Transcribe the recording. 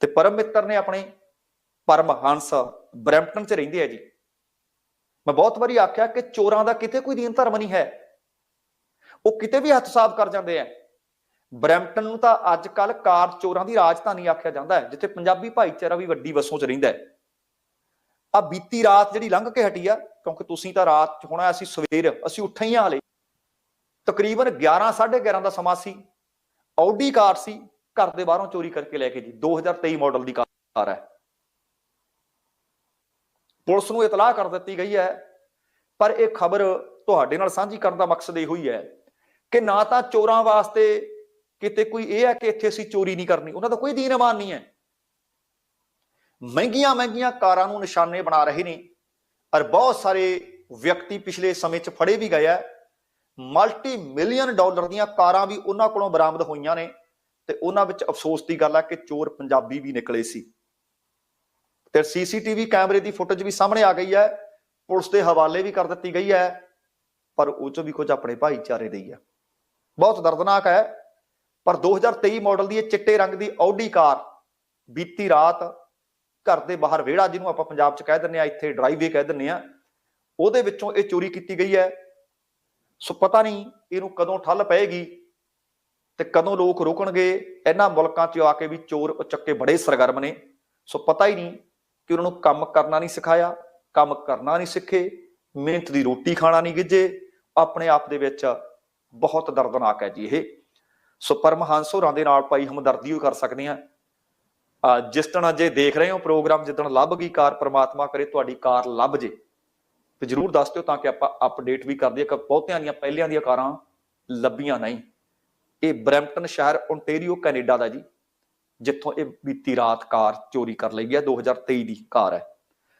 ਤੇ ਪਰਮ ਮਿੱਤਰ ਨੇ ਆਪਣੇ ਪਰਮ ਹੰਸ ਬ੍ਰੈਂਪਟਨ 'ਚ ਰਹਿੰਦੇ ਆ ਜੀ। ਮੈਂ ਬਹੁਤ ਵਾਰੀ ਆਖਿਆ ਕਿ ਚੋਰਾਂ ਦਾ ਕਿਤੇ ਕੋਈ ਦੀਨ ਧਰਮ ਨਹੀਂ ਹੈ। ਉਹ ਕਿਤੇ ਵੀ ਹੱਥ ਸਾਫ਼ ਕਰ ਜਾਂਦੇ ਆ। ਬ੍ਰੈਂਪਟਨ ਨੂੰ ਤਾਂ ਅੱਜ ਕੱਲ ਕਾਰ ਚੋਰਾਂ ਦੀ ਰਾਜਧਾਨੀ ਆਖਿਆ ਜਾਂਦਾ ਹੈ, ਜਿੱਥੇ ਪੰਜਾਬੀ ਭਾਈਚਾਰਾ ਵੀ ਵੱਡੀ ਵਸੋਂ 'ਚ ਰਹਿੰਦਾ ਹੈ। ਆ ਬੀਤੀ ਰਾਤ ਜਿਹੜੀ ਲੰਘ ਕੇ ਹਟੀ ਆ, ਕਿਉਂਕਿ ਤੁਸੀਂ ਤਾਂ ਰਾਤ 'ਚ ਹੋਣਾ, ਅਸੀਂ ਸਵੇਰ, ਅਸੀਂ ਉੱਠੇ ਹੀ ਆ ਹਲੇ। ਤਕਰੀਬਨ 11 11:30 ਦਾ ਸਮਾਂ ਸੀ। ਆਡੀ ਕਾਰ ਸੀ। ਘਰ ਦੇ ਬਾਹਰੋਂ ਚੋਰੀ ਕਰਕੇ ਲੈ ਕੇ ਜੀ। 2023 ਮਾਡਲ ਦੀ ਕਾਰ ਹੈ। ਪੁਲਿਸ ਨੂੰ ਇਤਲਾਹ ਕਰ ਦਿੱਤੀ ਗਈ ਹੈ, ਪਰ ਇਹ ਖਬਰ ਤੁਹਾਡੇ ਨਾਲ ਸਾਂਝੀ ਕਰਨ ਦਾ ਮਕਸਦ ਇਹੋ ਹੀ ਹੈ ਕਿ ਨਾ ਤਾਂ ਚੋਰਾਂ ਵਾਸਤੇ ਕਿਤੇ ਕੋਈ ਇਹ ਹੈ ਕਿ ਇੱਥੇ ਅਸੀਂ ਚੋਰੀ ਨਹੀਂ ਕਰਨੀ। ਉਹਨਾਂ ਦਾ ਕੋਈ ਦੀਨ ਇਮਾਨ ਨਹੀਂ ਹੈ। ਮਹਿੰਗੀਆਂ ਮਹਿੰਗੀਆਂ ਕਾਰਾਂ ਨੂੰ ਨਿਸ਼ਾਨੇ ਬਣਾ ਰਹੇ ਨੇ ਔਰ ਬਹੁਤ ਸਾਰੇ ਵਿਅਕਤੀ ਪਿਛਲੇ ਸਮੇਂ 'ਚ ਫੜੇ ਵੀ ਗਏ ਆ ਮਲਟੀ ਮਿਲੀਅਨ ਡਾਲਰ ਦੀਆਂ ਕਾਰਾਂ ਵੀ ਉਹਨਾਂ ਕੋਲੋਂ ਬਰਾਮਦ ਹੋਈਆਂ ਨੇ। ਤੇ ਉਹਨਾਂ ਵਿੱਚ ਅਫਸੋਸ ਦੀ ਗੱਲ ਆ ਕਿ ਚੋਰ ਪੰਜਾਬੀ ਵੀ ਨਿਕਲੇ ਸੀ। ਤੇ ਸੀਸੀਟੀਵੀ ਕੈਮਰੇ ਦੀ ਫੁਟੇਜ ਵੀ ਸਾਹਮਣੇ ਆ ਗਈ ਹੈ। ਪੁਲਿਸ ਦੇ ਹਵਾਲੇ ਵੀ ਕਰ ਦਿੱਤੀ ਗਈ ਹੈ, ਪਰ ਉਹ ਚੋਂ ਵੀ ਕੁਝ ਆਪਣੇ ਭਾਈਚਾਰੇ ਦੇ ਹੀ ਹੈ ਬਹੁਤ ਦਰਦਨਾਕ ਹੈ, ਪਰ 2023 ਮਾਡਲ ਦੀ ਇਹ ਚਿੱਟੇ ਰੰਗ ਦੀ ਆਡੀ ਕਾਰ ਬੀਤੀ ਰਾਤ ਘਰ ਦੇ ਬਾਹਰ ਵਿਹੜਾ ਜਿਹਨੂੰ ਆਪਾਂ ਪੰਜਾਬ 'ਚ ਕਹਿ ਦਿੰਦੇ ਆ ਇੱਥੇ ਡਰਾਈਵੇ ਕਹਿ ਦਿੰਦੇ ਆ ਉਹਦੇ ਵਿੱਚੋਂ ਇਹ ਚੋਰੀ ਕੀਤੀ ਗਈ ਹੈ। ਸੋ ਪਤਾ ਨਹੀਂ ਇਹਨੂੰ ਕਦੋਂ ਠੱਲ ਪਏਗੀ। ਤੇ ਕਦੋਂ ਲੋਕ ਰੁਕਣਗੇ? ਇਹਨਾਂ ਮੁਲਕਾਂ 'ਚ ਆ ਕੇ ਵੀ ਚੋਰ ਉਚੱਕੇ ਬੜੇ ਸਰਗਰਮ ਨੇ। ਸੋ ਪਤਾ ਹੀ ਨਹੀਂ ਕਿ ਉਹਨਾਂ ਨੂੰ ਕੰਮ ਕਰਨਾ ਨਹੀਂ ਸਿਖਾਇਆ, ਕੰਮ ਕਰਨਾ ਨਹੀਂ ਸਿੱਖੇ, ਮਿਹਨਤ ਦੀ ਰੋਟੀ ਖਾਣਾ ਨਹੀਂ ਗਿੱਜੇ। ਆਪਣੇ ਆਪ ਦੇ ਵਿੱਚ ਬਹੁਤ ਦਰਦਨਾਕ ਹੈ ਜੀ ਇਹ। ਸੋ ਪਰਮਹੰਸ ਹੋਰਾਂ ਦੇ ਨਾਲ ਭਾਈ ਹਮਦਰਦੀ ਉਹ ਕਰ ਸਕਦੇ ਆ ਜਿਸ ਤਰ੍ਹਾਂ ਜੇ ਦੇਖ ਰਹੇ ਹੋ ਪ੍ਰੋਗਰਾਮ ਜਿੱਦਣ ਲੱਭ ਗਈ ਕਾਰ, ਪ੍ਰਮਾਤਮਾ ਕਰੇ ਤੁਹਾਡੀ ਕਾਰ ਲੱਭ ਜੇ। ਤੇ ਜਰੂਰ ਦੱਸ ਦਿਓ ਤਾਂ ਕਿ ਆਪਾਂ ਅਪਡੇਟ ਵੀ ਕਰ ਦਈਏ ਕਿ ਬਹੁਤਿਆਂ ਦੀਆਂ, ਪਹਿਲਿਆਂ ਦੀਆਂ ਕਾਰਾਂ ਲੱਭੀਆਂ ਨਹੀਂ। ਇਹ ਬਰੈਂਪਟਨ ਸ਼ਹਿਰ ਓਨਟਾਰੀਓ ਕੈਨੇਡਾ ਦਾ ਜੀ, ਜਿੱਥੋਂ ਇਹ ਬੀਤੀ ਰਾਤ ਕਾਰ ਚੋਰੀ ਕਰ ਲਈ ਗਿਆ 2023 ਦੀ ਕਾਰ ਹੈ।